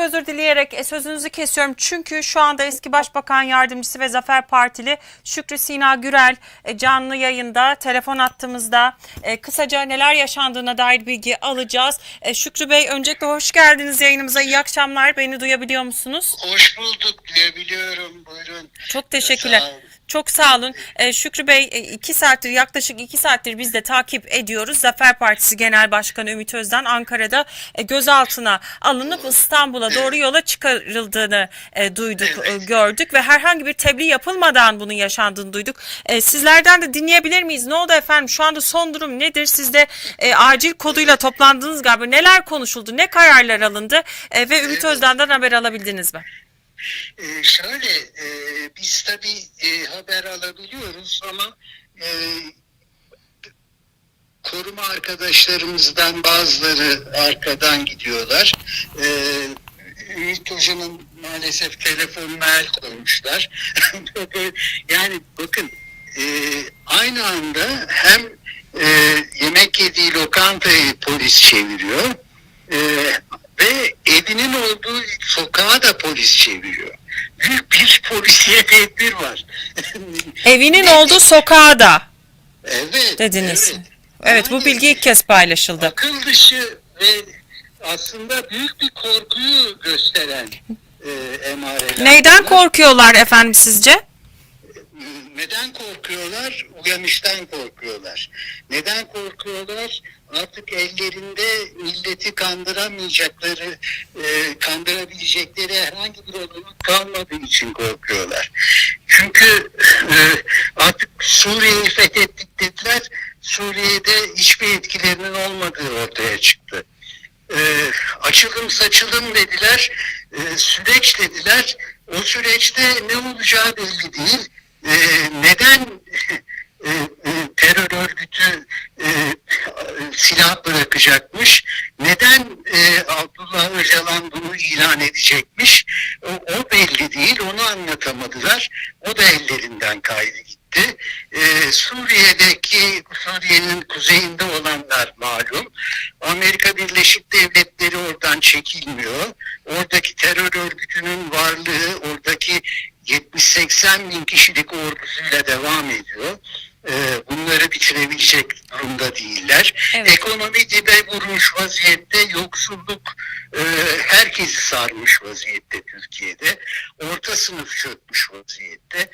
özür dileyerek e, sözünüzü kesiyorum. Çünkü şu anda eski Başbakan Yardımcısı ve Zafer Partili Şükrü Sina Gürel e, canlı yayında telefon attığımızda e, kısaca neler yaşandığına dair bilgi alacağız. Şükrü Bey öncelikle hoş geldiniz yayınımıza. İyi akşamlar. Beni duyabiliyor musunuz? Hoş bulduk diyebiliyorum. Buyurun. Çok teşekkürler. Sağ olun. Çok sağ olun. Ee, Şükrü Bey e, iki saattir yaklaşık iki saattir biz de takip ediyoruz. Zafer Partisi Genel Başkanı Ümit Özdağ Ankara'da e, gözaltına alınıp İstanbul'a doğru yola çıkarıldığını e, duyduk, e, gördük ve herhangi bir tebliğ yapılmadan bunun yaşandığını duyduk. E, sizlerden de dinleyebilir miyiz? Ne oldu efendim? Şu anda son durum nedir? Siz de e, acil koduyla toplandınız galiba. Neler konuşuldu? Ne kararlar alındı? E, ve Ümit Özdağ'dan haber alabildiniz mi? Ee, şöyle e, biz tabii e, haber alabiliyoruz ama e, koruma arkadaşlarımızdan bazıları arkadan gidiyorlar. Ee, Ümit Hoca'nın maalesef telefonuna el koymuşlar. yani bakın e, aynı anda hem e, yemek yediği lokantayı polis çeviriyor e, ve evinin olduğu sokağa da polis çeviriyor. Büyük bir polisiye tedbir var. Evinin olduğu sokağa da evet. dediniz. Evet, Evet bu bilgi ilk kez paylaşıldı. Akıl dışı ve aslında büyük bir korkuyu gösteren e, emareler. Neyden korkuyorlar efendim sizce? Neden korkuyorlar? Uyanıştan korkuyorlar. Neden korkuyorlar? Artık ellerinde milleti kandıramayacakları, e, kandırabilecekleri herhangi bir olanak kalmadığı için korkuyorlar. Çünkü e, artık Suriye'yi fethettik dediler. Suriye'de hiçbir etkilerinin olmadığı ortaya çıktı. E, açılım saçılım dediler, e, süreç dediler. O süreçte ne olacağı belli değil. E, neden e, e, terör örgütü e, silah bırakacakmış? Neden Abdullah Öcalan bunu ilan edecekmiş? O, belli değil, onu anlatamadılar. O da ellerinden kaydı gitti. Suriye'deki, Suriye'nin kuzeyinde olanlar malum. Amerika Birleşik Devletleri oradan çekilmiyor. Oradaki terör örgütünün varlığı, oradaki 70-80 bin kişilik ordusuyla devam ediyor. Ee, bunları bitirebilecek durumda değiller. Evet. Ekonomi dibe vurmuş vaziyette, yoksulluk e, herkesi sarmış vaziyette Türkiye'de. Orta sınıf çökmüş vaziyette.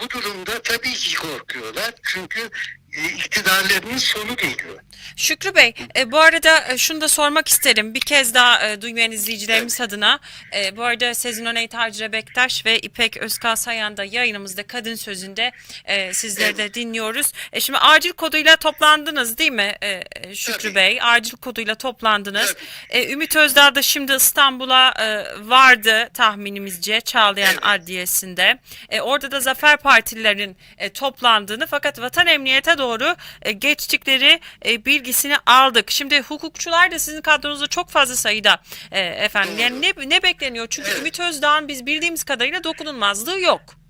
Bu durumda tabii ki korkuyorlar. Çünkü iktidarlarının sonu geliyor. Şükrü Bey, e, bu arada e, şunu da sormak isterim. Bir kez daha e, duymayan izleyicilerimiz adına. E, bu arada Sezin Öney Tacire Bektaş ve İpek Özkal Sayan da yayınımızda Kadın Sözü'nde e, sizleri de dinliyoruz. E, şimdi acil koduyla toplandınız değil mi e, e, Şükrü Tabii. Bey? Acil koduyla toplandınız. Tabii. E, Ümit Özdağ da şimdi İstanbul'a e, vardı tahminimizce Çağlayan Evet. Adliyesi'nde. E, orada da Zafer Partililerin e, toplandığını fakat Vatan Emniyete doğru e, geçtikleri e, bilgisini aldık. Şimdi hukukçular da sizin kadronuzda çok fazla sayıda e, efendim. Yani ne, ne bekleniyor? Çünkü. Ümit Özdağ'ın biz bildiğimiz kadarıyla dokunulmazlığı yok.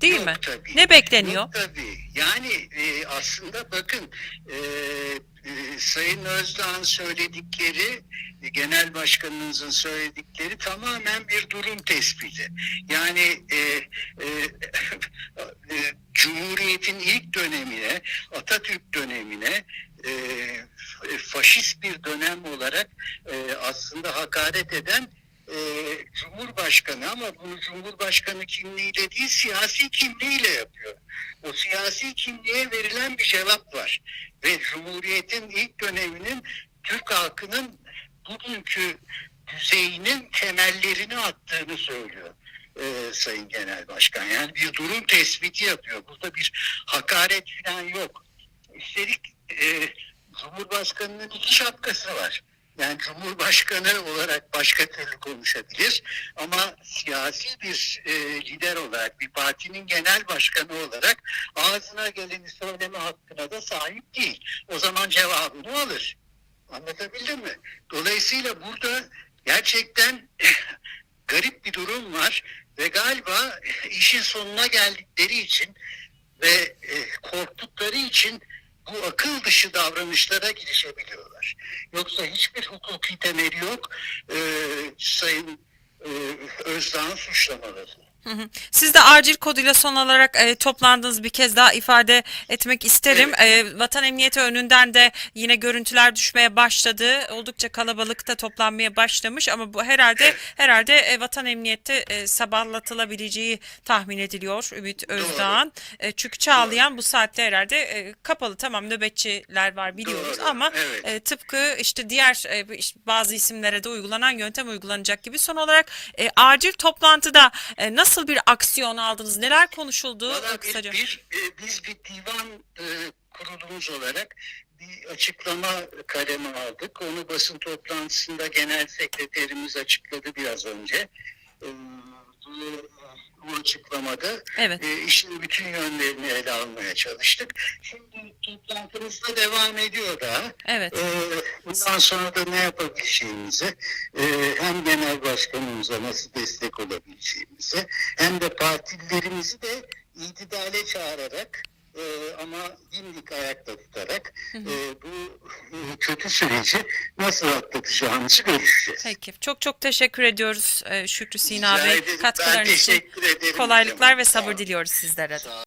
Değil Yok mi? tabii. Ne bekleniyor? Yok tabii. Yani e, aslında bakın e, e, Sayın Özdağ'ın söyledikleri, Genel Başkanınızın söyledikleri tamamen bir durum tespiti. Yani e, e, Cumhuriyet'in ilk dönemine, Atatürk dönemine e, faşist bir dönem olarak e, aslında hakaret eden e, Cumhurbaşkanı ama bunu Cumhurbaşkanı kimliğiyle değil siyasi kimliğiyle yapıyor. O siyasi kimliğe verilen bir cevap var. Ve Cumhuriyet'in ilk döneminin Türk halkının bugünkü düzeyinin temellerini attığını söylüyor. e, Sayın Genel Başkan. Yani bir durum tespiti yapıyor. Burada bir hakaret falan yok. Üstelik e, Cumhurbaşkanının iki şapkası var. Yani Cumhurbaşkanı olarak başka türlü konuşabilir ama siyasi bir e, lider olarak bir partinin genel başkanı olarak ağzına geleni söyleme hakkına da sahip değil. O zaman cevabını alır. Anlatabildim mi? Dolayısıyla burada gerçekten garip bir durum var ve galiba işin sonuna geldikleri için ve e, korktukları için bu akıl dışı davranışlara girişebiliyorlar. Yoksa hiçbir hukuki temeli yok e, Sayın e, Özdağ'ın suçlamaları. Hı hı. Siz de acil koduyla son olarak e, toplandığınız bir kez daha ifade etmek isterim. E, Vatan Emniyeti önünden de yine görüntüler düşmeye başladı. Oldukça kalabalıkta toplanmaya başlamış ama bu herhalde herhalde e, Vatan Emniyeti e, sabahlatılabileceği tahmin ediliyor Ümit Özdağ'ın. E, çünkü Çağlayan bu saatte herhalde e, kapalı tamam nöbetçiler var biliyoruz Doğru, ama evet. e, tıpkı işte diğer e, bazı isimlere de uygulanan yöntem uygulanacak gibi. Son olarak e, acil toplantıda e, nasıl bir aksiyon aldınız? Neler konuşuldu Valla e, bir, kısaca? bir, e, biz bir divan e, kurulumuz olarak bir açıklama kalemi aldık. Onu basın toplantısında genel sekreterimiz açıkladı biraz önce. E, bu, bu açıklamada Evet. e, işin bütün yönlerini ele almaya çalıştık. Şimdi toplantımız da devam ediyor daha. Evet. Ee, bundan sonra da ne yapabileceğimizi e, hem genel başkanımıza nasıl destek olabileceğimizi hem de partililerimizi de itidale çağırarak e, ama dimdik ayakta tutarak e, bu e, kötü süreci nasıl atlatacağımızı görüşeceğiz. Peki. Çok çok teşekkür ediyoruz e, Şükrü Sina Rica Bey. ederim. Ben Katkılarınız için teşekkür ederim. kolaylıklar ve Sağ sabır olun. diliyoruz sizlere de. Sağ.